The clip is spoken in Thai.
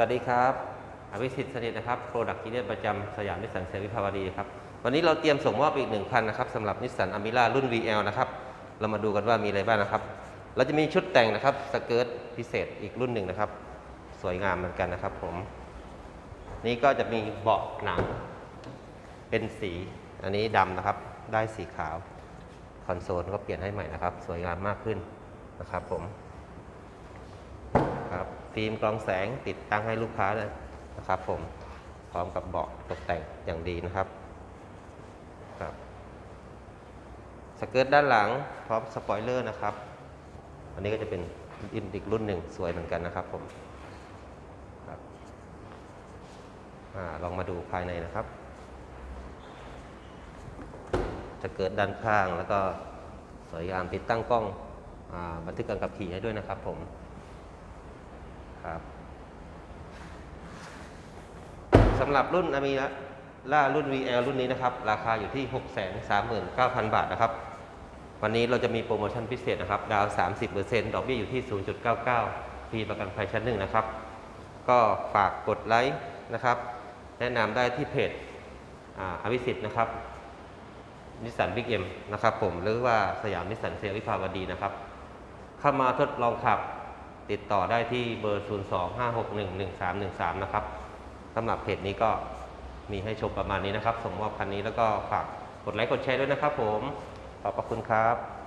สวัสดีครับอภิสิทธิ์สนิทนะครับโปรดักต์ทีเดียประจำสยามนิสสันเซอร์วิสภาวดีครับ วันนี้เราเตรียมส่งมอบอีกหนึ่งคันนะครับสำหรับนิสสันอ m มิล่ารุ่น VL นะครับ เรามาดูกันว่ามีอะไรบ้างนะครับ เราจะมีชุดแต่งนะครับสเกิร์ตพิเศษอีกรุ่นหนึ่งนะครับ สวยงามเหมือนกันนะครับผม นี่ก็จะมีเบาะหนัง เป็นสี อันนี้ดำนะครับ ได้สีขาว คอนโซลก็เปลี่ยนให้ใหม่นะครับ สวยงามมากขึ้นนะครับผม ฟิล์มกรองแสงติดตั้งให้ลูกค้าเลยนะครับผมพร้อมกับเบาะตกแต่งอย่างดีนะครับครับสเกิร์ตด้านหลังพร้อมสปอยเลอร์นะครับ อันนี้ก็จะเป็นอินดิกรุ่นหนึ่งสวยเหมือนกันนะครับผมครับอาลองมาดูภายในนะครับจะเกิดด้านข้างแล้วก็สวยงามติดตั้งกล้องอบันทึกการขับขี่ให้ด้วยนะครับผม ครับสำหรับรุ่นอามีล่ารุ่น VL รุ่นนี้นะครับ ราคาอยู่ที่ 639,000 บาทนะครับ วันนี้เราจะมีโปรโมชั่นพิเศษนะครับ ดาวน์30%ดอกเบี้ยอยู่ที่ 0.99 ฟรีประกันภัยชั้นหนึ่งนะครับ ก็ฝากกดไลค์นะครับ แนะนำได้ที่เพจอภิสิทธิ์นะครับนิสสันบิ๊กเอ็มนะครับผมหรือว่าสยามนิสสันเซลล์วิภาวดีนะครับ เข้ามาทดลองขับ ติดต่อได้ที่เบอร์ 025611313 นะครับสำหรับเพจนี้ก็มีให้ชมประมาณนี้นะครับส่งมอบคันนี้แล้วก็ฝากกดไลค์กดแชร์ด้วยนะครับผม ขอบพระคุณครับ